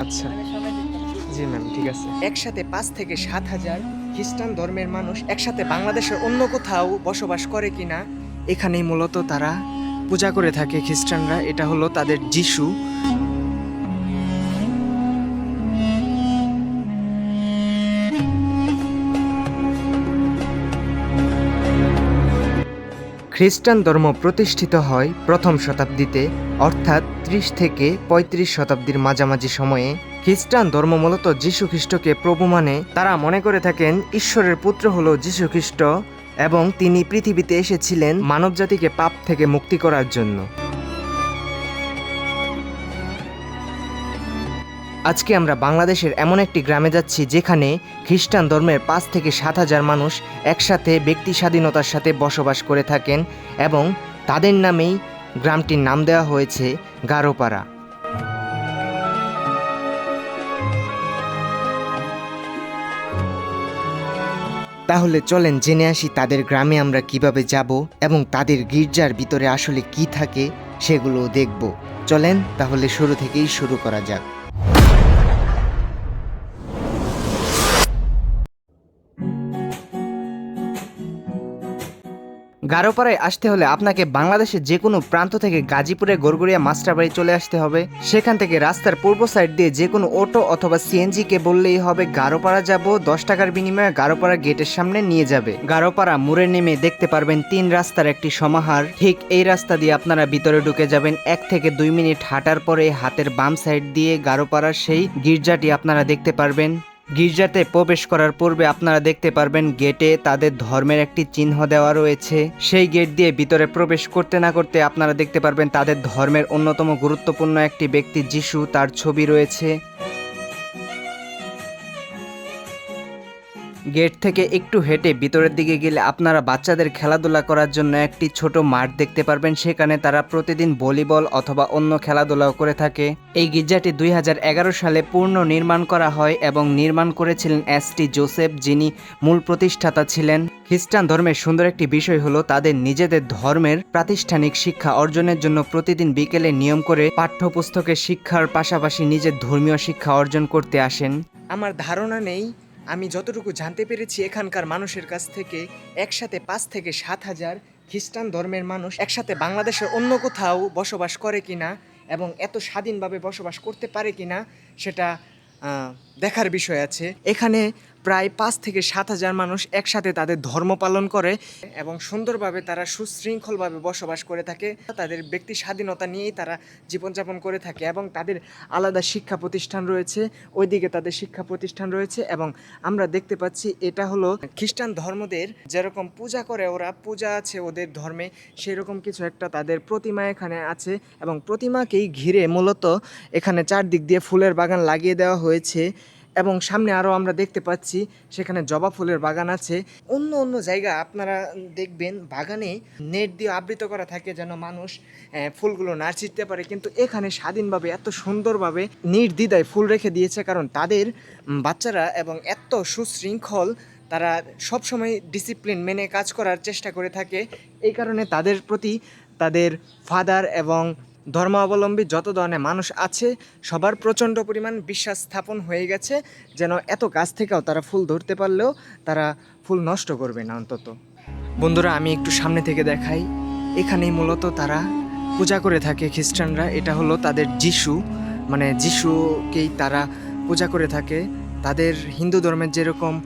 আচ্ছা। জি ম্যাম ঠিক আছে। একসাথে পাঁচ থেকে সাত হাজার খ্রিস্টান ধর্মের মানুষ একসাথে বাংলাদেশের অন্য কোথাও বসবাস করে কিনা এখানেই মূলত তারা পূজা করে থাকে খ্রিস্টানরা। এটা হলো তাদের যিশু। খ্রিস্টান ধর্ম প্রতিষ্ঠিত হয় প্রথম শতাব্দীতে, অর্থাৎ ত্রিশ থেকে পঁয়ত্রিশ শতাব্দীর মাঝামাঝি সময়ে। খ্রিস্টান ধর্ম মূলত খ্রিস্টকে প্রভু মানে তারা মনে করে থাকেন ঈশ্বরের পুত্র হল খ্রিস্ট এবং তিনি পৃথিবীতে এসেছিলেন মানবজাতিকে পাপ থেকে মুক্তি করার জন্য। আজকে আমরা বাংলাদেশের এমন একটি গ্রামে যাচ্ছি যেখানে খ্রিস্টান ধর্মের পাঁচ থেকে সাত হাজার মানুষ একসাথে ব্যক্তি স্বাধীনতার সাথে বসবাস করে থাকেন এবং তাদের নামেই গ্রামটির নাম দেওয়া হয়েছে গারোপাড়া। তাহলে চলেন জেনে আসি তাদের গ্রামে আমরা কীভাবে যাব এবং তাদের গির্জার ভিতরে আসলে কি থাকে সেগুলো দেখব। চলেন তাহলে শুরু থেকেই শুরু করা যাক। গারোপাড়ায় আসতে হলে আপনাকে বাংলাদেশের যে কোনো প্রান্ত থেকে গাজীপুরে গড়গড়িয়া মাস্টারবাড়ি চলে আসতে হবে। সেখান থেকে রাস্তার পূর্ব সাইড দিয়ে যে কোনো অটো অথবা সিএনজি কে বললেই হবে গারোপাড়া যাব, দশ টাকার বিনিময়ে গারোপাড়া গেটের সামনে নিয়ে যাবে। গারোপাড়া মুড়ে নেমে দেখতে পারবেন তিন রাস্তার একটি সমাহার। ঠিক এই রাস্তা দিয়ে আপনারা ভিতরে ঢুকে যাবেন। এক থেকে দুই মিনিট হাঁটার পরে হাতের বাম সাইড দিয়ে গারোপাড়ার সেই গির্জাটি আপনারা দেখতে পারবেন। গির্জাতে প্রবেশ করার পূর্বে আপনারা দেখতে পারবেন গেটে তাদের ধর্মের একটি চিহ্ন দেওয়া রয়েছে। সেই গেট দিয়ে ভিতরে প্রবেশ করতে না করতে আপনারা দেখতে পারবেন তাদের ধর্মের অন্যতম গুরুত্বপূর্ণ একটি ব্যক্তি যিশু, তার ছবি রয়েছে। গেট থেকে একটু হেঁটে ভিতরের দিকে গেলে আপনারা বাচ্চাদের খেলাধুলা করার জন্য একটি ছোট মাঠ দেখতে পারবেন। সেখানে তারা প্রতিদিন ভলিবল অথবা অন্য খেলাধুলাও করে থাকে। এই গির্জাটি দুই হাজার এগারো সালে পূর্ণ নির্মাণ করা হয় এবং নির্মাণ করেছিলেন এস টি জোসেফ, যিনি মূল প্রতিষ্ঠাতা ছিলেন। খ্রিস্টান ধর্মের সুন্দর একটি বিষয় হলো তাদের নিজেদের ধর্মের প্রাতিষ্ঠানিক শিক্ষা অর্জনের জন্য প্রতিদিন বিকেলে নিয়ম করে পাঠ্যপুস্তকের শিক্ষার পাশাপাশি নিজের ধর্মীয় শিক্ষা অর্জন করতে আসেন। আমার ধারণা নেই আমি যতটুকু জানতে পেরেছি, এখানকার মানুষের কাছ থেকে একসাথে পাঁচ থেকে সাত হাজার খ্রিস্টান ধর্মের মানুষ একসাথে বাংলাদেশের অন্য কোথাও বসবাস করে কিনা এবং এত স্বাধীনভাবে বসবাস করতে পারে কিনা, সেটা দেখার বিষয় আছে। এখানে প্রায় পাঁচ থেকে সাত হাজার মানুষ একসাথে তাদের ধর্ম পালন করে এবং সুন্দরভাবে তারা সুশৃঙ্খলভাবে বসবাস করে থাকে। তাদের ব্যক্তি স্বাধীনতা নিয়েই তারা জীবনযাপন করে থাকে এবং তাদের আলাদা শিক্ষা প্রতিষ্ঠান রয়েছে। ওইদিকে তাদের শিক্ষা প্রতিষ্ঠান রয়েছে এবং আমরা দেখতে পাচ্ছি এটা হলো খ্রিস্টান ধর্মদের যেরকম পূজা করে ওরা, পূজা আছে ওদের ধর্মে, সেরকম কিছু একটা তাদের প্রতিমা এখানে আছে এবং প্রতিমাকেই ঘিরে মূলত এখানে চারদিক দিয়ে ফুলের বাগান লাগিয়ে দেওয়া হয়েছে। এবং সামনে আরও আমরা দেখতে পাচ্ছি, সেখানে জবা ফুলের বাগান আছে। অন্য অন্য জায়গা আপনারা দেখবেন, বাগানে নেট দিয়ে আবৃত করা থাকে যেন মানুষ ফুলগুলো না ছিটতে পারে। কিন্তু এখানে স্বাধীনভাবে এত সুন্দরভাবে নির্দ্বিধায় ফুল রেখে দিয়েছে, কারণ তাদের বাচ্চারা এবং এত সুশৃঙ্খল, তারা সবসময় ডিসিপ্লিন মেনে কাজ করার চেষ্টা করে থাকে। এই কারণে তাদের প্রতি তাদের ফাদার এবং ধর্মাবলম্বী যত ধরনের মানুষ আছে, সবার প্রচণ্ড পরিমাণ বিশ্বাস স্থাপন হয়ে গেছে, যেন এত গাছ থেকেও তারা ফুল ধরতে পারলেও তারা ফুল নষ্ট করবে না অন্তত। বন্ধুরা, আমি একটু সামনে থেকে দেখাই। এখানেই মূলত তারা পূজা করে থাকে খ্রিস্টানরা। এটা হলো তাদের যিশু। মানে যিশুকেই তারা পূজা করে থাকে। তাদের হিন্দু ধর্মের যেরকম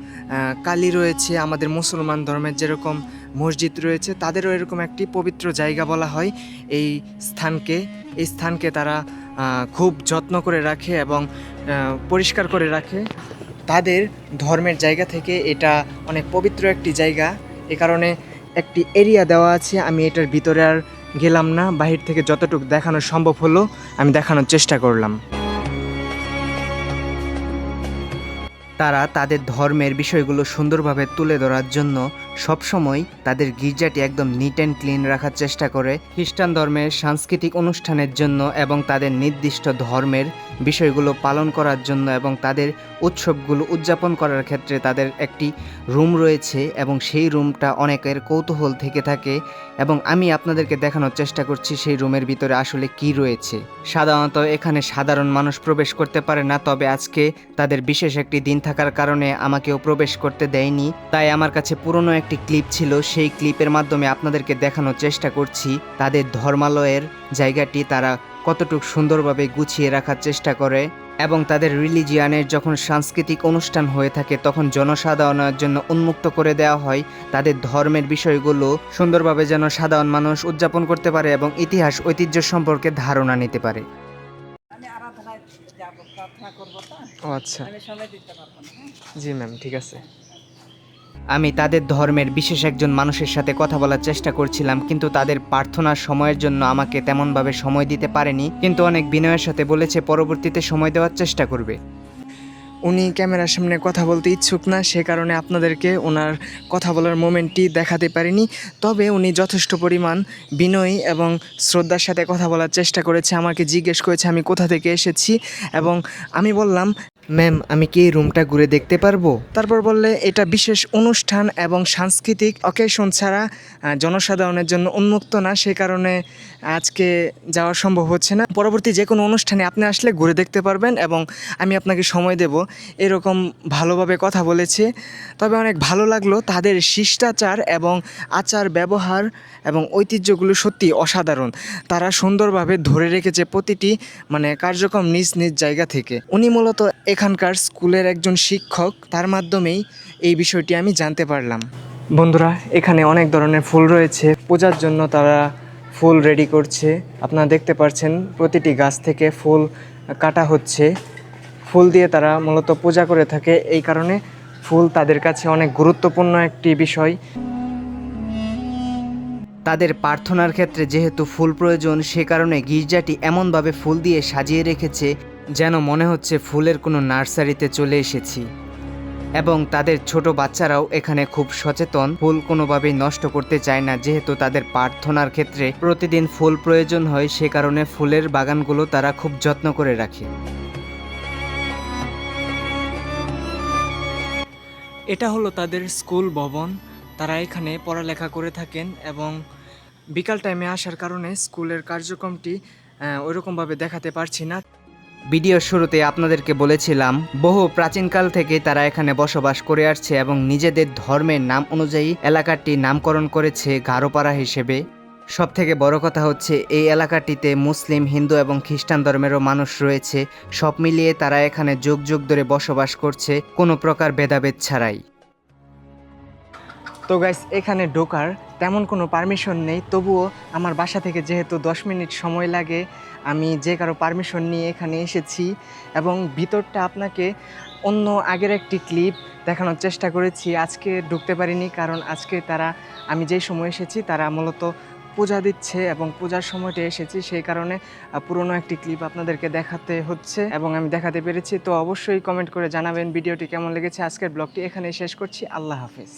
কালী রয়েছে, আমাদের মুসলমান ধর্মের যেরকম মসজিদ রয়েছে, তাদেরও এরকম একটি পবিত্র জায়গা বলা হয়। এই স্থানকে এই স্থানকে তারা খুব যত্ন করে রাখে এবং পরিষ্কার করে রাখে। তাদের ধর্মের জায়গা থেকে এটা অনেক পবিত্র একটি জায়গা। এ কারণে একটি এরিয়া দেওয়া আছে, আমি এটার ভিতরে আর গেলাম না। বাহির থেকে যতটুকু দেখানো সম্ভব হলো, আমি দেখানোর চেষ্টা করলাম। তারা তাদের ধর্মের বিষয়গুলো সুন্দরভাবে তুলে ধরার জন্য সবসময় তাদের গির্জাটি একদম নিট অ্যান্ড ক্লিন রাখার চেষ্টা করে খ্রিস্টান ধর্মের সাংস্কৃতিক অনুষ্ঠানের জন্য এবং তাদের নির্দিষ্ট ধর্মের বিষয়গুলো পালন করার জন্য এবং তাদের উৎসবগুলো উদযাপন করার ক্ষেত্রে তাদের একটি রুম রয়েছে এবং সেই রুমটা অনেকের কৌতূহল থেকে থাকে এবং আমি আপনাদেরকে দেখানোর চেষ্টা করছি সেই রুমের ভিতরে আসলে কি রয়েছে। সাধারণত এখানে সাধারণ মানুষ প্রবেশ করতে পারে না, তবে আজকে তাদের বিশেষ একটি দিন থাকার কারণে আমাকেও প্রবেশ করতে দেয়নি, তাই আমার কাছে পুরনো একটি ক্লিপ ছিল, সেই ক্লিপের মাধ্যমে আপনাদেরকে দেখানোর চেষ্টা করছি। তাদের ধর্মালয়ের জায়গাটি তারা কতটুক সুন্দরভাবে গুছিয়ে রাখার চেষ্টা করে এবং তাদের রিলিজিয়ানের যখন সাংস্কৃতিক অনুষ্ঠান হয়ে থাকে, তখন জনসাধারণের জন্য উন্মুক্ত করে দেওয়া হয়। তাদের ধর্মের বিষয়গুলো সুন্দরভাবে যেন সাধারণ মানুষ উদযাপন করতে পারে এবং ইতিহাস ঐতিহ্য সম্পর্কে ধারণা নিতে পারে। যাব প্রার্থনা করব তো? ও আচ্ছা। আমি সময় দিতে পারব না হ্যাঁ? জি ম্যাম ঠিক আছে। আমি তাদের ধর্মের বিশেষ একজন মানুষের সাথে কথা বলার চেষ্টা করছিলাম কিন্তু তাদের প্রার্থনার সময়ের জন্য আমাকে তেমনভাবে সময় দিতে পারেনি কিন্তু অনেক বিনয়ের সাথে বলেছে পরবর্তীতে সময় দেওয়ার চেষ্টা করবে। উনি ক্যামেরার সামনে কথা বলতে ইচ্ছুক না, সে কারণে আপনাদেরকে ওনার কথা বলার মোমেন্টটি দেখাতে পারিনি। তবে উনি যথেষ্ট পরিমাণ বিনয়ী এবং শ্রদ্ধার সাথে কথা বলার চেষ্টা করেছে, আমাকে জিজ্ঞেস করেছে আমি কোথা থেকে এসেছি এবং আমি বললাম ম্যাম, আমি কি এই রুমটা ঘুরে দেখতে পারব? তারপর বললে, এটা বিশেষ অনুষ্ঠান এবং সাংস্কৃতিক অকেশন ছাড়া জনসাধারণের জন্য উন্মুক্ত না, সে কারণে আজকে যাওয়া সম্ভব হচ্ছে না। পরবর্তী যে কোনো অনুষ্ঠানে আপনি আসলে ঘুরে দেখতে পারবেন এবং আমি আপনাকে সময় দেব। এরকম ভালোভাবে কথা বলেছে। তবে অনেক ভালো লাগল তাদের শিষ্টাচার এবং আচার ব্যবহার এবং ঐতিহ্যগুলো সত্যি অসাধারণ। তারা সুন্দরভাবে ধরে রেখেছে প্রতিটি মানে কার্যক্রম নিজ নিজ জায়গা থেকে। উনি মূলত এখানকার স্কুলের একজন শিক্ষক, তার মাধ্যমেই এই বিষয়টি আমি জানতে পারলাম। বন্ধুরা, এখানে অনেক ধরনের ফুল রয়েছে। পূজার জন্য তারা ফুল রেডি করছে। আপনারা দেখতে পাচ্ছেন প্রতিটি গাছ থেকে ফুল কাটা হচ্ছে। ফুল দিয়ে তারা মূলত পূজা করে থাকে। এই কারণে ফুল তাদের কাছে অনেক গুরুত্বপূর্ণ একটি বিষয়। তাদের প্রার্থনার ক্ষেত্রে যেহেতু ফুল প্রয়োজন, সে কারণে গির্জাটি এমনভাবে ফুল দিয়ে সাজিয়ে রেখেছে। যেন মনে হচ্ছে ফুলের কোনো নার্সারিতে চলে এসেছি। এবং তাদের ছোট বাচ্চারাও এখানে খুব সচেতন, ফুল কোনোভাবেই নষ্ট করতে চায় না, যেহেতু তাদের প্রার্থনার ক্ষেত্রে প্রতিদিন ফুল প্রয়োজন হয়, সে কারণে ফুলের বাগানগুলো তারা খুব যত্ন করে রাখে। এটা হলো তাদের স্কুল ভবন। তারা এখানে পড়ালেখা করে থাকেন এবং বিকাল টাইমে আসার কারণে স্কুলের কার্যক্রমটি ওইরকমভাবে দেখাতে পারছি না। ভিডিওর শুরুতে আপনাদেরকে বলেছিলাম, বহু প্রাচীনকাল থেকে তারা এখানে বসবাস করে আসছে এবং নিজেদের ধর্মের নাম অনুযায়ী এলাকাটি নামকরণ করেছে গারোপাড়া হিসেবে। সব থেকে বড় কথা হচ্ছে, এই এলাকাটিতে মুসলিম, হিন্দু এবং খ্রিস্টান ধর্মেরও মানুষ রয়েছে। সব মিলিয়ে তারা এখানে যুগ যুগ ধরে বসবাস করছে, কোনো প্রকার ভেদাভেদ ছাড়াই। তো গাইস এখানে ঢোকার তেমন কোনো পারমিশন নেই। তবুও আমার বাসা থেকে যেহেতু দশ মিনিট সময় লাগে, আমি যে কারও পারমিশন নিয়ে এখানে এসেছি এবং ভিতরটা আপনাকে অন্য আগের একটি ক্লিপ দেখানোর চেষ্টা করেছি। আজকে ঢুকতে পারিনি কারণ আজকে তারা, আমি যেই সময় এসেছি তারা মূলত পূজা দিচ্ছে এবং পূজার সময়টা এসেছি, সেই কারণে পুরনো একটি ক্লিপ আপনাদেরকে দেখাতে হচ্ছে এবং আমি দেখাতে পেরেছি। তো অবশ্যই কমেন্ট করে জানাবেন ভিডিওটি কেমন লেগেছে। আজকের ব্লগটি এখানে শেষ করছি। আল্লাহ হাফিজ।